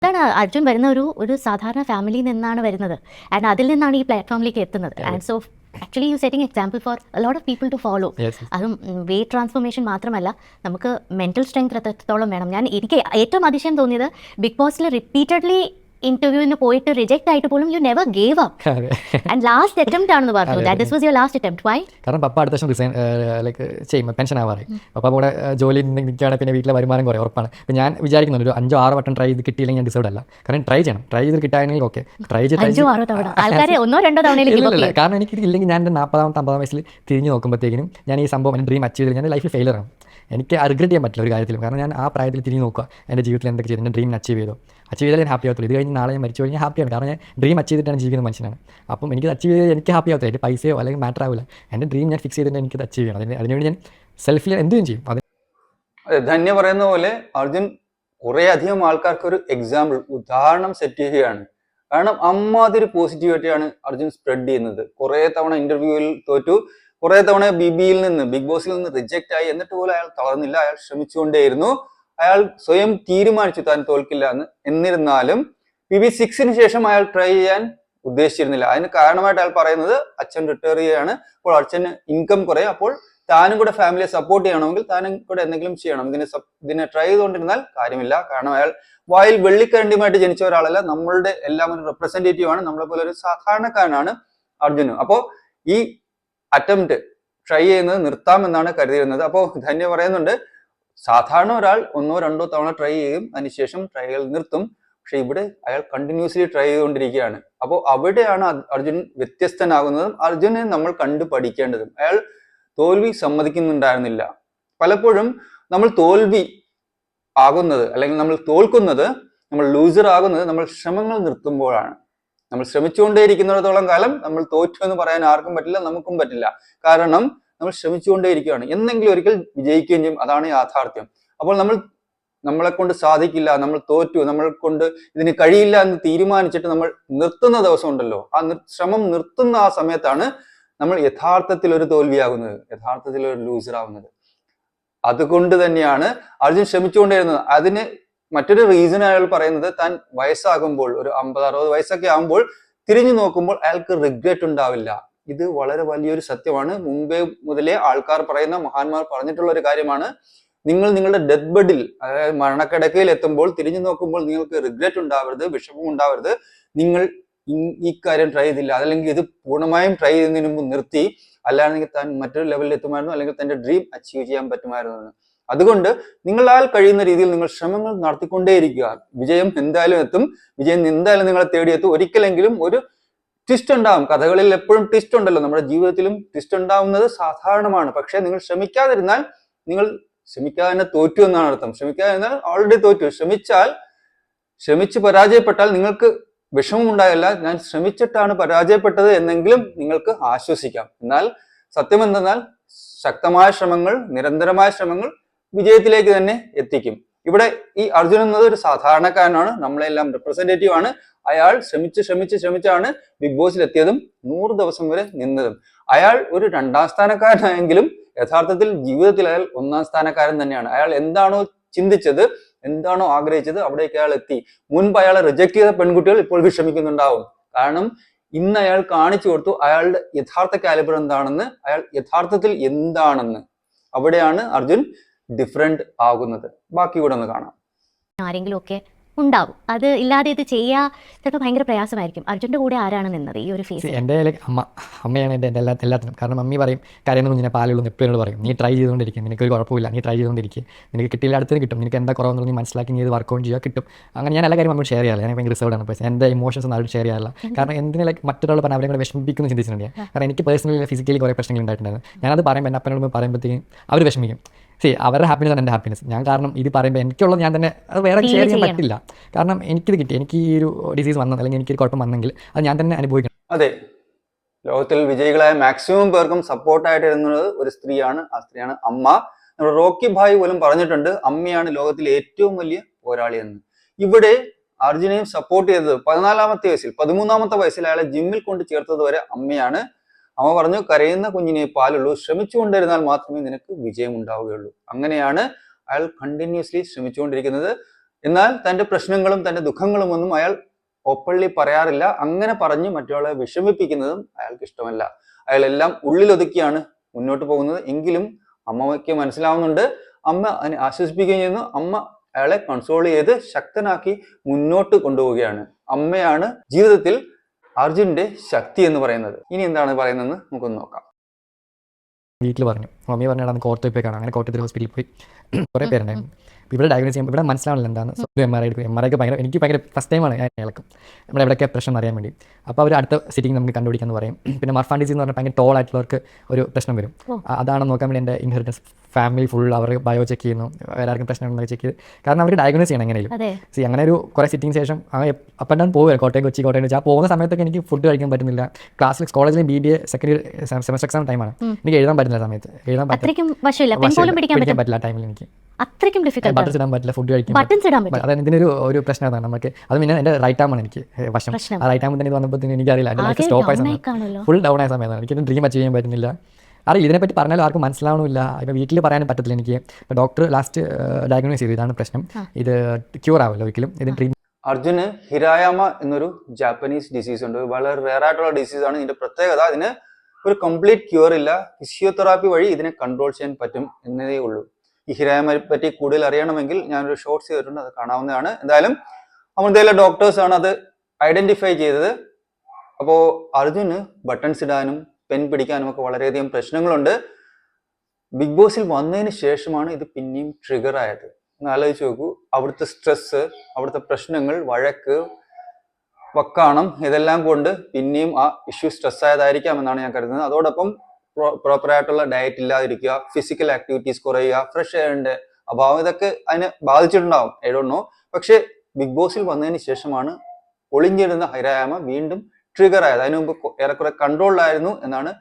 Speaker 2: അതാണ് അർജുൻ വരുന്ന ഒരു ഒരു സാധാരണ ഫാമിലിയിൽ നിന്നാണ് വരുന്നത്. ആൻഡ് അതിൽ നിന്നാണ് ഈ പ്ലാറ്റ്ഫോമിലേക്ക് എത്തുന്നത്. And so actually you setting example for lot of people to follow. അതും വെയിറ്റ് ട്രാൻസ്ഫോർമേഷൻ മാത്രമല്ല നമുക്ക് മെന്റൽ സ്ട്രെങ്ത് എത്രത്തോളം വേണം. ഞാൻ എനിക്ക് ഏറ്റവും അതിശയം തോന്നിയത് ബിഗ് ബോസിൽ റിപ്പീറ്റഡ്ലി ഇന്റർവ്യൂവിന് പോയിട്ട് റിജക്ട് ആയിട്ട് പോലും you never gave up and last attempt ആണെന്ന് പറഞ്ഞു. That this was your last attempt why
Speaker 3: കാരണം പപ്പ അടുത്ത റിസൈൻ ലൈക്ക് ചെയ്യും. പെൻഷൻ ആവാറ് പപ്പ കൂടെ ജോലി നിൽക്കുകയാണെങ്കിൽ പിന്നെ വീട്ടിലെ വരുമാനം കുറേ ഉറപ്പാണ്. അപ്പം ഞാൻ വിചാരിക്കുന്നുണ്ട് ഒരു അഞ്ചോ ആറ് വട്ടം ട്രൈ ചെയ്ത് കിട്ടിയില്ലെങ്കിൽ ഞാൻ ഡിസേർഡ് അല്ല. കാരണം ട്രൈ ചെയ്യണം. ട്രൈ ചെയ്ത് കിട്ടാണെങ്കിൽ ഓക്കെ ട്രൈ ചെയ്ത്
Speaker 2: അഞ്ചോ
Speaker 3: ചെയ്ത്
Speaker 2: ആറോ തവണ. ആൾക്കാരെ ഒന്നോ രണ്ടോ തവണ.
Speaker 3: കാരണം എനിക്ക് ഇല്ലെങ്കിൽ ഞാൻ എന്റെ നാൽപ്പതാമത്തെ അമ്പതാം വയസ്സിൽ തിരിഞ്ഞ് നോക്കുമ്പോഴത്തേക്കിനും ഞാൻ ഈ സംഭവം എന്റെ ഡ്രീം അച്ചീവ് ചെയ്ത് ഞാൻ ലൈഫിൽ ഫെയിലറാണ് എനിക്ക് റിഗ്രറ്റ് ചെയ്യാൻ പറ്റില്ല ഒരു കാര്യത്തിലും. കാരണം ഞാൻ ആ പ്രായത്തിൽ തിരിഞ്ഞ് നോക്കുക. എന്റെ ജീവിതത്തിൽ എന്തൊക്കെ ചെയ്തു എന്റെ ഡ്രീം അച്ചീവ് ചെയ്തു. അച്ചീവ് ചെയ്താൽ ഹാപ്പി ആവത്തുള്ളൂ. ഇത് കഴിഞ്ഞ് നാളെ ഞാൻ മരിച്ചു കഴിഞ്ഞാൽ ഹാപ്പിയാണ് കാരണം ഞാൻ ഡ്രീം അച്ചീവ് ചെയ്തിട്ടാണ് ജീവിക്കുന്ന മനുഷ്യനാണ്. അപ്പം എനിക്ക് അച്ചീവ് ചെയ്ത് എനിക്ക് ഹാപ്പി ആവത്തില്ല. എന്റെ പൈസയോ അല്ലെങ്കിൽ മാറ്റർ ആവില്ല എന്റെ ഡ്രീം ഞാൻ ഫിക്സ് ചെയ്തിട്ട് എനിക്ക് അച്ചീവ് ചെയ്യണം. അതിന് അതിനുവേണ്ടി ഞാൻ സെൽഫിൽ എന്തും ചെയ്യും. അതെ
Speaker 1: ധന്യ പറയുന്ന പോലെ അർജുൻ കുറേ അധികം ആൾക്കാർക്ക് ഒരു എക്സാമ്പിൾ ഉദാഹരണം സെറ്റ് ചെയ്യുകയാണ്. കാരണം അമ്മാതിരി പോസിറ്റിവിറ്റിയാണ് അർജുൻ സ്പ്രെഡ് ചെയ്യുന്നത്. കുറെ തവണ ഇന്റർവ്യൂവിൽ തോറ്റു. കുറെ തവണ ബി ബിയിൽ നിന്ന് ബിഗ് ബോസിൽ നിന്ന് റിജക്റ്റ് ആയി. എന്നിട്ട് പോലും അയാൾ തളർന്നില്ല. അയാൾ ശ്രമിച്ചുകൊണ്ടേയിരുന്നു. അയാൾ സ്വയം തീരുമാനിച്ചു താൻ തോൽക്കില്ല എന്ന്. എന്നിരുന്നാലും പി വി സിക്സിന് ശേഷം അയാൾ ട്രൈ ചെയ്യാൻ ഉദ്ദേശിച്ചിരുന്നില്ല. അതിന് കാരണമായിട്ട് അയാൾ പറയുന്നത് അച്ഛൻ റിട്ടയർ ചെയ്യാണ് അപ്പോൾ അച്ഛന് ഇൻകം കുറയും. അപ്പോൾ താനും കൂടെ ഫാമിലിയെ സപ്പോർട്ട് ചെയ്യണമെങ്കിൽ താനും കൂടെ എന്തെങ്കിലും ചെയ്യണം. ഇതിനെ ഇതിനെ ട്രൈ ചെയ്തുകൊണ്ടിരുന്നാൽ കാര്യമില്ല. കാരണം അയാൾ വായിൽ വെള്ളിക്കരണ്ടിയുമായിട്ട് ജനിച്ച ഒരാളല്ല. നമ്മളുടെ എല്ലാം ഒരു റെപ്രസെന്റേറ്റീവ് ആണ്. നമ്മളെ പോലെ ഒരു സാധാരണക്കാരനാണ് അർജുന്. അപ്പോ ഈ അറ്റംപ്റ്റ് ട്രൈ ചെയ്യുന്നത് നിർത്താമെന്നാണ് കരുതിയിരുന്നത്. അപ്പോൾ ധന്യ പറയുന്നുണ്ട് സാധാരണ ഒരാൾ ഒന്നോ രണ്ടോ തവണ ട്രൈ ചെയ്യും അതിനുശേഷം ട്രൈകൾ നിർത്തും. പക്ഷെ ഇവിടെ അയാൾ കണ്ടിന്യൂസ്ലി ട്രൈ ചെയ്തുകൊണ്ടിരിക്കുകയാണ്. അപ്പോൾ അവിടെയാണ് അർജുൻ വ്യത്യസ്തനാകുന്നതും അർജുനെ നമ്മൾ കണ്ടു പഠിക്കേണ്ടതും. അയാൾ തോൽവി സമ്മതിക്കുന്നുണ്ടായിരുന്നില്ല. പലപ്പോഴും നമ്മൾ തോൽവി ആകുന്നത് അല്ലെങ്കിൽ നമ്മൾ തോൽക്കുന്നത് നമ്മൾ ലൂസർ ആകുന്നത് നമ്മൾ ശ്രമങ്ങൾ നിർത്തുമ്പോഴാണ്. നമ്മൾ ശ്രമിച്ചുകൊണ്ടേയിരിക്കുന്നിടത്തോളം കാലം നമ്മൾ തോറ്റു എന്ന് പറയാൻ ആർക്കും പറ്റില്ല നമുക്കും പറ്റില്ല. കാരണം നമ്മൾ ശ്രമിച്ചുകൊണ്ടേയിരിക്കുകയാണ്. എന്നെങ്കിലും ഒരിക്കൽ വിജയിക്കുകയും ചെയ്യും അതാണ് യാഥാർത്ഥ്യം. അപ്പോൾ നമ്മൾ നമ്മളെ കൊണ്ട് സാധിക്കില്ല നമ്മൾ തോറ്റു നമ്മൾ കൊണ്ട് ഇതിന് കഴിയില്ല എന്ന് തീരുമാനിച്ചിട്ട് നമ്മൾ നിർത്തുന്ന ദിവസം ഉണ്ടല്ലോ. ആ ശ്രമം നിർത്തുന്ന ആ സമയത്താണ് നമ്മൾ യഥാർത്ഥത്തിൽ ഒരു തോൽവിയാകുന്നത് യഥാർത്ഥത്തിൽ ഒരു ലൂസർ ആവുന്നത്. അതുകൊണ്ട് തന്നെയാണ് അർജുൻ ശ്രമിച്ചുകൊണ്ടിരുന്നത് അതിന് മറ്റൊരു റീസൺ അയാൾ പറയുന്നത് താൻ വയസ്സാകുമ്പോൾ ഒരു അമ്പത് അറുപത് വയസ്സൊക്കെ ആകുമ്പോൾ തിരിഞ്ഞു നോക്കുമ്പോൾ അയാൾക്ക് റിഗ്രറ്റ് ഉണ്ടാവില്ല. ഇത് വളരെ വലിയൊരു സത്യമാണ്. മുമ്പേ മുതലേ ആൾക്കാർ പറയുന്ന മഹാന്മാർ പറഞ്ഞിട്ടുള്ള ഒരു കാര്യമാണ്. നിങ്ങൾ നിങ്ങളുടെ ഡെത്ത് ബെഡിൽ അതായത് മരണക്കിടക്കയിൽ എത്തുമ്പോൾ തിരിഞ്ഞു നോക്കുമ്പോൾ നിങ്ങൾക്ക് റിഗ്രറ്റ് ഉണ്ടാവരുത് വിഷമം ഉണ്ടാവരുത്. നിങ്ങൾ ഈ- കാര്യം ട്രൈ ചെയ്തില്ല. അതല്ലെങ്കിൽ ഇത് പൂർണമായും ട്രൈ ചെയ്യുന്നതിന് മുമ്പ് നിർത്തി. അല്ലാണെങ്കിൽ താൻ മറ്റൊരു ലെവലിൽ എത്തുമായിരുന്നു. അല്ലെങ്കിൽ തന്റെ ഡ്രീം അച്ചീവ് ചെയ്യാൻ പറ്റുമായിരുന്നു. അതുകൊണ്ട് നിങ്ങളാൽ കഴിയുന്ന രീതിയിൽ നിങ്ങൾ ശ്രമങ്ങൾ നടത്തിക്കൊണ്ടേയിരിക്കുക. വിജയം എന്തായാലും എത്തും. വിജയം എന്തായാലും നിങ്ങളെ തേടിയെത്തും. ഒരിക്കലെങ്കിലും ഒരു ട്വിസ്റ്റ് ഉണ്ടാവും. കഥകളിൽ എപ്പോഴും ട്വിസ്റ്റ് ഉണ്ടല്ലോ. നമ്മുടെ ജീവിതത്തിലും ട്വിസ്റ്റ് ഉണ്ടാവുന്നത് സാധാരണമാണ്. പക്ഷേ നിങ്ങൾ ശ്രമിക്കാതിരുന്നാൽ നിങ്ങൾ ശ്രമിക്കാതെ തോറ്റു എന്നാണ് അർത്ഥം. ശ്രമിക്കാതെ ഓൾറെഡി തോറ്റു. ശ്രമിച്ചാൽ ശ്രമിച്ച് പരാജയപ്പെട്ടാൽ നിങ്ങൾക്ക് വിഷമം ഉണ്ടായല്ല. ഞാൻ ശ്രമിച്ചിട്ടാണ് പരാജയപ്പെട്ടത് എന്നെങ്കിലും നിങ്ങൾക്ക് ആശ്വസിക്കാം. എന്നാൽ സത്യം എന്തെന്നാൽ ശക്തമായ ശ്രമങ്ങൾ നിരന്തരമായ ശ്രമങ്ങൾ വിജയത്തിലേക്ക് തന്നെ എത്തിക്കും. ഇവിടെ ഈ അർജുൻ എന്നത് ഒരു സാധാരണക്കാരനാണ്. നമ്മളെല്ലാം റെപ്രസെന്റേറ്റീവ് ആണ്. അയാൾ ശ്രമിച്ച് ശ്രമിച്ച് ശ്രമിച്ചാണ് ബിഗ് ബോസിൽ എത്തിയതും നൂറ് ദിവസം വരെ നിന്നതും. അയാൾ ഒരു രണ്ടാം സ്ഥാനക്കാരനായെങ്കിലും യഥാർത്ഥത്തിൽ ജീവിതത്തിൽ അയാൾ ഒന്നാം സ്ഥാനക്കാരൻ തന്നെയാണ്. അയാൾ എന്താണോ ചിന്തിച്ചത് എന്താണോ ആഗ്രഹിച്ചത് അവിടേക്ക് അയാൾ എത്തി. മുൻപ് അയാളെ റിജക്ട് ചെയ്ത പെൺകുട്ടികൾ ഇപ്പോൾ വിഷമിക്കുന്നുണ്ടാവും. കാരണം ഇന്ന് അയാൾ കാണിച്ചു കൊടുത്തു അയാളുടെ യഥാർത്ഥ കാലിബർ എന്താണെന്ന് അയാൾ യഥാർത്ഥത്തിൽ എന്താണെന്ന്. അവിടെയാണ് അർജുൻ ഡിഫറെന്റ് ആകുന്നത്. ബാക്കി കൂടെ ഒന്ന് കാണാം.
Speaker 2: ആരെങ്കിലും ഒക്കെ ഉണ്ടാവും. അത് ഇല്ലാതെ ഇത് ചെയ്യാ ചിലപ്പോൾ ഭയങ്കര പ്രയാസമായിരിക്കും. അർജുന്റെ കൂടെ ആരാണ് നിന്നത് ഈ ഒരു ഫേസ്
Speaker 3: എന്റെ അമ്മ അമ്മയാണ് എന്റെ എല്ലാ എല്ലാത്തിനും. കാരണം മമ്മി പറയും കരയുന്ന കുഞ്ഞിനെ പാലുള്ളൂ എപ്പോഴും പറയും. നീ ട്രൈ ചെയ്തുകൊണ്ടിരിക്കും. നിനക്ക് ഒരു കുഴപ്പമില്ല നീ ട്രൈ ചെയ്തുകൊണ്ടിരിക്കും. നിനക്ക് കിട്ടിയില്ല അടുത്തത് കിട്ടും. നിനക്ക് എന്താ കുറവെന്ന് നീ മനസ്സിലാക്കി നീ ഇത് വർക്കൗട്ട് ചെയ്യുക കിട്ടും. അങ്ങനെ ഞാൻ എല്ലാ കാര്യം മമ്മി ഷെയർ ചെയ്യാറില്ല. ഞാൻ ഭയങ്കര റിസർവ് ആണ്. പക്ഷേ എന്റെ ഇമോഷൻസ് ഒന്നും ആരും ഷെയർ ചെയ്യാറില്ല. കാരണം എന്തിനെ ലൈക്ക് മറ്റൊരാൾ പറഞ്ഞാൽ അവരെ കൂടെ വിഷമിപ്പിക്കുന്നു ചിന്തിച്ചിട്ടുണ്ട് കാരണം എനിക്ക് പേഴ്സണലി ഫിസിക്കലി കുറേ പ്രശ്നങ്ങൾ ഉണ്ടായിട്ടുണ്ടായിരുന്നു. ഞാനത് പറയുമ്പോൾ എന്റെ അപ്പനോട് പറയുമ്പോഴത്തേക്കും അവർ വിഷമിക്കും. സി അവരുടെ ഹാപ്പിനെസ് ആണ് എന്റെ ഹാപ്പിനെസ് ഞാൻ കാരണം ഇത് പറയുമ്പോൾ എനിക്കുള്ള ഞാൻ തന്നെ അത് വേറെ ഷെയർ ചെയ്യാൻ പറ്റില്ല. കാരണം എനിക്കിത് കിട്ടി. എനിക്ക് ഈ ഒരു ഡിസീസ് വന്നത് അല്ലെങ്കിൽ എനിക്കൊരു കുഴപ്പം വന്നെങ്കിൽ അത് ഞാൻ തന്നെ അനുഭവിക്കണം.
Speaker 1: അതെ. ലോകത്തിൽ വിജയികളായ മാക്സിമം പേർക്കും സപ്പോർട്ടായിട്ട് ഇരുന്നത് ഒരു സ്ത്രീയാണ്. ആ സ്ത്രീയാണ് അമ്മ. നമ്മുടെ റോക്കി ഭായ് പോലും പറഞ്ഞിട്ടുണ്ട് അമ്മയാണ് ലോകത്തിലെ ഏറ്റവും വലിയ പോരാളി എന്ന്. ഇവിടെ അർജുനെയും സപ്പോർട്ട് ചെയ്തത് പതിനാലാമത്തെ വയസ്സിൽ പതിമൂന്നാമത്തെ വയസ്സിൽ അയാളെ ജിമ്മിൽ കൊണ്ട് ചേർത്തത് വരെ അമ്മയാണ്. അമ്മ പറഞ്ഞു കരയുന്ന കുഞ്ഞിനെ പാലുള്ളൂ. ശ്രമിച്ചുകൊണ്ടിരുന്നാൽ മാത്രമേ നിനക്ക് വിജയം ഉണ്ടാവുകയുള്ളൂ അങ്ങനെയാണ് അയാൾ കണ്ടിന്യൂസ്ലി ശ്രമിച്ചുകൊണ്ടിരിക്കുന്നത്. എന്നാൽ തന്റെ പ്രശ്നങ്ങളും തന്റെ ദുഃഖങ്ങളും ഒന്നും അയാൾ ഒപ്പള്ളി പറയാറില്ല. അങ്ങനെ പറഞ്ഞ് മറ്റൊരാളെ വിഷമിപ്പിക്കുന്നതും അയാൾക്ക് ഇഷ്ടമല്ല. അയാൾ എല്ലാം ഉള്ളിലൊതുക്കിയാണ് മുന്നോട്ട് പോകുന്നത്. എങ്കിലും അമ്മയ്ക്ക് മനസ്സിലാവുന്നുണ്ട്. അമ്മ അതിനെ ആശ്വസിപ്പിക്കുകയും ചെയ്യുന്നു. അമ്മ അയാളെ കൺസോൾ ചെയ്ത് ശക്തനാക്കി മുന്നോട്ട് കൊണ്ടുപോവുകയാണ്. അമ്മയാണ് ജീവിതത്തിൽ അർജുന്റെ ശക്തി എന്ന് പറയുന്നത്. ഇനി എന്താണ് പറയുന്നതെന്ന് നമുക്കൊന്ന് നോക്കാം.
Speaker 3: വീട്ടിൽ പറഞ്ഞു. മമ്മി പറഞ്ഞാൽ അന്ന് കോർട്ടിൽ പോയി കാണാം. അങ്ങനെ കോട്ടയത്തിൽ ഹോസ്പിറ്റലിൽ പോയി. കുറേ പേരുണ്ടായിരുന്നു. ഇവിടെ ഡയഗ്നോസ് ചെയ്യുമ്പോൾ ഇവിടെ മനസ്സിലാവില്ല എന്താണ് സോ എം ആർ ഐ എടുക്കും. എം ആർ ഐക്ക് ഭയങ്കര എനിക്ക് ഭയങ്കര ഫസ്റ്റ് ടൈമാണ് ഞാൻ ഇളക്കും നമ്മുടെ എവിടെയൊക്കെ പ്രശ്നം അറിയാൻ വേണ്ടി. അപ്പോൾ അവർ അടുത്ത സിറ്റിംഗ് നമുക്ക് കണ്ടുപിടിക്കാന്ന് പറയും. പിന്നെ മർഫാൻഡിസ് എന്ന് പറഞ്ഞാൽ ഭയങ്കര ടോൾ ആയിട്ടുള്ളവർക്ക് ഒരു പ്രശ്നം വരും. അതാണ് നോക്കാൻ വേണ്ടി എന്റെ ഇൻഹെറിറ്റൻസ് ഫാമിലി ഫുൾ അവർ ബയോ ചെക്ക് ചെയ്യുന്നു. വേറെ ആർക്കും പ്രശ്നം ഉണ്ടോ ചെക്ക് ചെയ്ത്. കാരണം അവർക്ക് ഡയഗ്നോസ് ചെയ്യണം എങ്ങനെയും. സി അങ്ങനെ ഒരു കുറേ സിറ്റിംഗ് ശേഷം അപ്പ് ആൻഡ് ഡൗൺ പോകുക കോട്ടയം കൊച്ചി കോട്ടയം കൊച്ചി. ആ പോകുന്ന സമയത്തൊക്കെ എനിക്ക് ഫുഡ് കഴിക്കാൻ പറ്റുന്നില്ല. ക്ലാസ്സിൽ കോളേജിലെ B B A second semester exam ടൈമാണ് എനിക്ക് എഴുതാൻ പറ്റുന്ന സമയത്ത്. എഴുതാൻ പറ്റില്ല. ടൈമിൽ എനിക്ക്.
Speaker 2: അത്രയ്ക്കും ഡിഫിക്കൽട്ട്
Speaker 3: ഇടാൻ പറ്റില്ല ഫുഡ് കഴിക്കാൻ പറ്റില്ല.
Speaker 2: ബട്ടൺസ് ഇടാൻ പറ്റും
Speaker 3: അതായത് ഇതിനൊരു ഒരു പ്രശ്നം അതാണ് നമുക്ക്. അത് പിന്നെ എന്റെ റൈറ്റ് ആമാണ് എനിക്ക് വശം. ആ റൈറ്റ് ആമ്പ് തന്നെ വന്നപ്പോൾ എനിക്കറിയില്ല എന്റെ ലൈഫ് സ്റ്റോപ്പ് ആയ സമയം. ഫുൾ ഡൗൺ ആയ സമയത്താണ് എനിക്ക് ഡ്രീം അച്ചീവ് ചെയ്യാൻ പറ്റുന്നില്ല. അറിയില്ല ഇതിനെപ്പറ്റി പറഞ്ഞാലും ആർക്കും മനസ്സിലാവണമില്ല. ഇപ്പോൾ വീട്ടിൽ പറയാനും പറ്റത്തില്ല എനിക്ക്. ഡോക്ടർ ലാസ്റ്റ് ഡയഗ്നോസ് ചെയ്തു. ഇതാണ് പ്രശ്നം. ഇത് ക്യൂർ ആവില്ല ഒരിക്കലും. ഇത് ട്രീറ്റ്
Speaker 1: അർജുന് ഹിരായാമ എന്നൊരു ജാപ്പനീസ് ഡിസീസ് ഉണ്ട്. വളരെ റെയർ ആയിട്ടുള്ള ഡിസീസ് ആണ്. ഇതിന്റെ പ്രത്യേകത അതിന് ഒരു കംപ്ലീറ്റ് ക്യൂർ ഇല്ല. ഫിസിയോതെറാപ്പി വഴി ഇതിനെ കൺട്രോൾ ചെയ്യാൻ പറ്റും എന്നതേ ഉള്ളൂ. ഈ ഹിരായമയെ പറ്റി കൂടുതൽ അറിയണമെങ്കിൽ ഞാനൊരു ഷോർട്സ് ചെയ്തിട്ടുണ്ട് അത് കാണാവുന്നതാണ്. എന്തായാലും അമൃതയിലെ ഡോക്ടേഴ്സ് ആണ് അത് ഐഡന്റിഫൈ ചെയ്തത്. അപ്പോൾ അർജുന് ബട്ടൺസ് ഇടാനും പെൻ പിടിക്കാനും ഒക്കെ വളരെയധികം പ്രശ്നങ്ങളുണ്ട്. ബിഗ് ബോസിൽ വന്നതിന് ശേഷമാണ് ഇത് പിന്നെയും ട്രിഗർ ആയത്. ഒന്ന് ആലോചിച്ച് നോക്കൂ. അവിടുത്തെ സ്ട്രെസ് അവിടുത്തെ പ്രശ്നങ്ങൾ വഴക്ക് വക്കാണം ഇതെല്ലാം കൊണ്ട് പിന്നെയും ആ ഇഷ്യൂ സ്ട്രെസ് ആയതായിരിക്കാം എന്നാണ് ഞാൻ കരുതുന്നത്. അതോടൊപ്പം പ്രോപ്പർ ആയിട്ടുള്ള ഡയറ്റ് ഇല്ലാതിരിക്കുക ഫിസിക്കൽ ആക്ടിവിറ്റീസ് കുറയുക ഫ്രഷ് എയറിന്റെ അഭാവം ഇതൊക്കെ അതിനെ ബാധിച്ചിട്ടുണ്ടാവും. നോ പക്ഷേ ബിഗ് ബോസിൽ വന്നതിന് ശേഷമാണ് ഒളിഞ്ഞിരുന്ന ഹൈരായാമ വീണ്ടും ട്രിഗർ ആയത്. അതിനു മുമ്പ് ഏറെക്കുറെ കൺട്രോളിലായിരുന്നു എന്നാണ്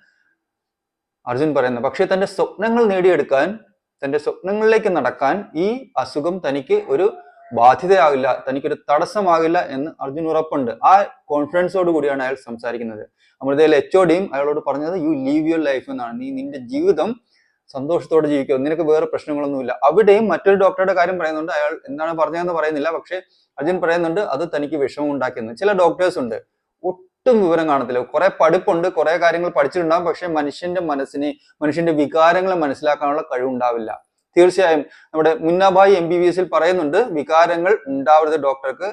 Speaker 1: അർജുൻ പറയുന്നത്. പക്ഷേ തന്റെ സ്വപ്നങ്ങൾ നേടിയെടുക്കാൻ തന്റെ സ്വപ്നങ്ങളിലേക്ക് നടക്കാൻ ഈ അസുഖം തനിക്ക് ഒരു ബാധ്യതയാകില്ല തനിക്കൊരു തടസ്സമാകില്ല എന്ന് അർജുൻ ഉറപ്പുണ്ട്. ആ കോൺഫിഡൻസോട് കൂടിയാണ് അയാൾ സംസാരിക്കുന്നത്. അമൃതയിലെ എച്ച് ഒടിയും അയാളോട് പറഞ്ഞത് യു ലീവ് യുവർ ലൈഫ് എന്നാണ്. നീ നിന്റെ ജീവിതം സന്തോഷത്തോടെ ജീവിക്കുക നിനക്ക് വേറെ പ്രശ്നങ്ങളൊന്നുമില്ല. അവിടെയും മറ്റൊരു ഡോക്ടറുടെ കാര്യം പറയുന്നുണ്ട്. അയാൾ എന്താണ് പറഞ്ഞതെന്ന് പറയുന്നില്ല. പക്ഷേ അർജുൻ പറയുന്നുണ്ട് അത് തനിക്ക് വിഷമം ഉണ്ടാക്കിയെന്ന് ചില ഡോക്ടേഴ്സ് ഉണ്ട്. ഒട്ടും വിവരം കാണത്തില്ല. കുറെ പഠിപ്പുണ്ട് കുറെ കാര്യങ്ങൾ പഠിച്ചിട്ടുണ്ടാകും പക്ഷെ മനുഷ്യന്റെ മനസ്സിനെ മനുഷ്യന്റെ വികാരങ്ങളെ മനസ്സിലാക്കാനുള്ള കഴിവുണ്ടാവില്ല. തീർച്ചയായും നമ്മുടെ മുന്നാബായി എം ബി ബി എസിൽ പറയുന്നുണ്ട് വികാരങ്ങൾ ഉണ്ടാവരുത് ഡോക്ടർക്ക്.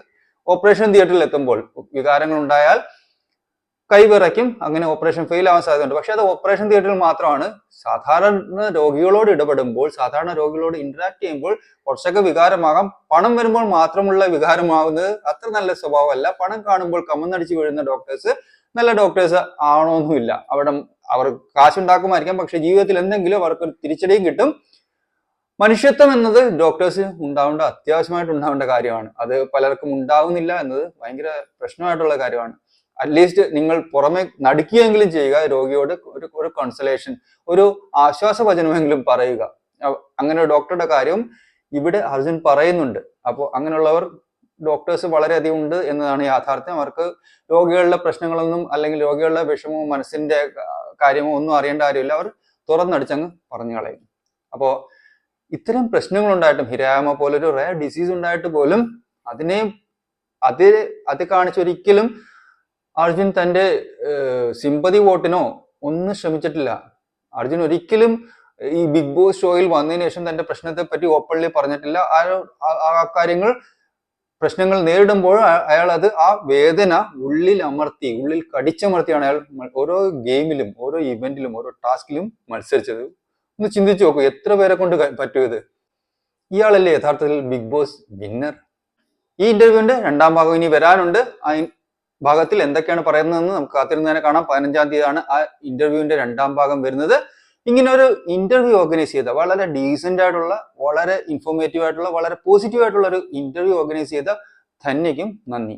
Speaker 1: ഓപ്പറേഷൻ തിയേറ്ററിൽ എത്തുമ്പോൾ വികാരങ്ങൾ ഉണ്ടായാൽ കൈവിറയ്ക്കും അങ്ങനെ ഓപ്പറേഷൻ ഫെയിൽ ആവാൻ സാധ്യതയുണ്ട്. പക്ഷെ അത് ഓപ്പറേഷൻ തിയേറ്ററിൽ മാത്രമാണ്. സാധാരണ രോഗികളോട് ഇടപെടുമ്പോൾ സാധാരണ രോഗികളോട് ഇന്ററാക്ട് ചെയ്യുമ്പോൾ കുറച്ചൊക്കെ വികാരമാകാം. പണം വരുമ്പോൾ മാത്രമുള്ള വികാരമാകുന്നത് അത്ര നല്ല സ്വഭാവമല്ല. പണം കാണുമ്പോൾ കമന്നടിച്ച് വീഴുന്ന ഡോക്ടേഴ്സ് നല്ല ഡോക്ടേഴ്സ് ആണോന്നുമില്ല അവിടെ അവർ കാശുണ്ടാക്കുമായിരിക്കാം പക്ഷെ ജീവിതത്തിൽ എന്തെങ്കിലും അവർക്ക് തിരിച്ചടിയും കിട്ടും. മനുഷ്യത്വം എന്നത് ഡോക്ടേഴ്സ് ഉണ്ടാവേണ്ട അത്യാവശ്യമായിട്ട് ഉണ്ടാവേണ്ട കാര്യമാണ്. അത് പലർക്കും ഉണ്ടാവുന്നില്ല എന്നത് ഭയങ്കര പ്രശ്നമായിട്ടുള്ള കാര്യമാണ്. അറ്റ്ലീസ്റ്റ് നിങ്ങൾ പുറമെ നടുക്കുകയെങ്കിലും ചെയ്യുക രോഗിയോട് ഒരു ഒരു കൺസലേഷൻ ഒരു ആശ്വാസവചനമെങ്കിലും പറയുക. അങ്ങനെ ഡോക്ടറുടെ കാര്യം ഇവിടെ അർജുൻ പറയുന്നുണ്ട്. അപ്പോൾ അങ്ങനെയുള്ളവർ ഡോക്ടേഴ്സ് വളരെയധികം ഉണ്ട് എന്നതാണ് യാഥാർത്ഥ്യം. അവർക്ക് രോഗികളുടെ പ്രശ്നങ്ങളൊന്നും അല്ലെങ്കിൽ രോഗികളുടെ വിഷമവും മനസ്സിന്റെ കാര്യമോ ഒന്നും അറിയേണ്ട കാര്യമില്ല. അവർ തുറന്നടിച്ചങ്ങ് പറഞ്ഞു കളയും അപ്പോൾ ഇത്തരം പ്രശ്നങ്ങളുണ്ടായിട്ടും ഹിരാമ പോലൊരു റയർ ഡിസീസ് ഉണ്ടായിട്ട് പോലും അതിനെ അത് അത് കാണിച്ചൊരിക്കലും അർജുൻ തന്റെ സിമ്പതി വോട്ടിനോ ഒന്നും ശ്രമിച്ചിട്ടില്ല. അർജുൻ ഒരിക്കലും ഈ ബിഗ് ബോസ് ഷോയിൽ വന്നതിന് ശേഷം തന്റെ പ്രശ്നത്തെ പറ്റി ഓപ്പൺലി പറഞ്ഞിട്ടില്ല. ആ കാര്യങ്ങൾ പ്രശ്നങ്ങൾ നേരിടുമ്പോൾ അയാൾ അത് ആ വേദന ഉള്ളിൽ അമർത്തി ഉള്ളിൽ കടിച്ചമർത്തിയാണ് അയാൾ ഓരോ ഗെയിമിലും ഓരോ ഇവന്റിലും ഓരോ ടാസ്കിലും മത്സരിച്ചത്. ഒന്ന് ചിന്തിച്ചു നോക്കൂ എത്ര പേരെ കൊണ്ട് പറ്റൂ ഇത്? ഇയാളല്ലേ യഥാർത്ഥത്തിൽ ബിഗ് ബോസ് വിന്നർ ഈ ഇന്റർവ്യൂവിന്റെ രണ്ടാം ഭാഗം ഇനി വരാനുണ്ട്. ആ ഭാഗത്തിൽ എന്തൊക്കെയാണ് പറയുന്നതെന്ന് നമുക്ക് കാത്തിരുന്നതിനെ കാണാം. പതിനഞ്ചാം തീയതിയാണ് ആ ഇന്റർവ്യൂവിന്റെ രണ്ടാം ഭാഗം വരുന്നത്. ഇങ്ങനെ ഒരു ഇന്റർവ്യൂ ഓർഗനൈസ് ചെയ്ത വളരെ ഡീസെന്റ് ആയിട്ടുള്ള വളരെ ഇൻഫോർമേറ്റീവ് ആയിട്ടുള്ള വളരെ പോസിറ്റീവ് ആയിട്ടുള്ള ഒരു ഇന്റർവ്യൂ ഓർഗനൈസ് ചെയ്ത ധന്യയ്ക്കും നന്ദി.